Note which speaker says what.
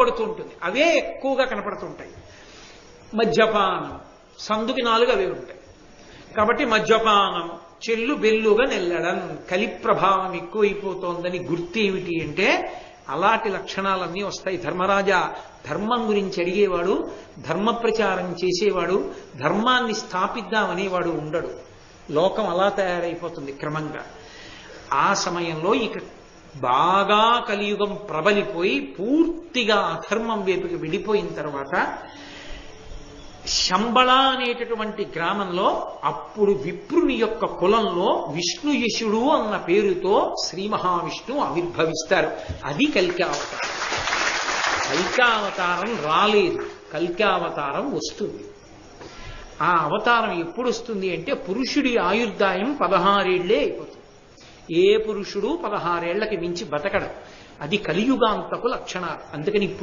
Speaker 1: పడుతూ ఉంటుంది. అవే ఎక్కువగా కనపడుతుంటాయి. మద్యపానం. సందుకి నాలుగు అవే ఉంటాయి. కాబట్టి మద్యపానం చెల్లు బెల్లుగా నెల్లడం కలి ప్రభావం ఎక్కువైపోతోందని గుర్తు ఏమిటి అంటే అలాంటి లక్షణాలన్నీ వస్తాయి. ధర్మరాజా ధర్మం గురించి అడిగేవాడు ధర్మ ప్రచారం చేసేవాడు ధర్మాన్ని స్థాపిద్దామనేవాడు ఉండడు. లోకం అలా తయారైపోతుంది క్రమంగా. ఆ సమయంలో ఇక బాగా కలియుగం ప్రబలిపోయి పూర్తిగా అధర్మం వైపుకి విడిపోయిన తర్వాత శంబళ అనేటటువంటి గ్రామంలో అప్పుడు విప్రుని యొక్క కులంలో విష్ణుయశుడు అన్న పేరుతో శ్రీ మహావిష్ణువు ఆవిర్భవిస్తారు. అది కల్కావతారం. కల్కావతారం రాలేదు. కల్కావతారం వస్తుంది. ఆ అవతారం ఎప్పుడు వస్తుంది అంటే పురుషుడి ఆయుర్దాయం పదహారేళ్ళే అయిపోతుంది. ఏ పురుషుడు పదహారేళ్ళకి మించి బతకడం. అది కలియుగాంతకు లక్షణాలు. అందుకని ఇప్పుడు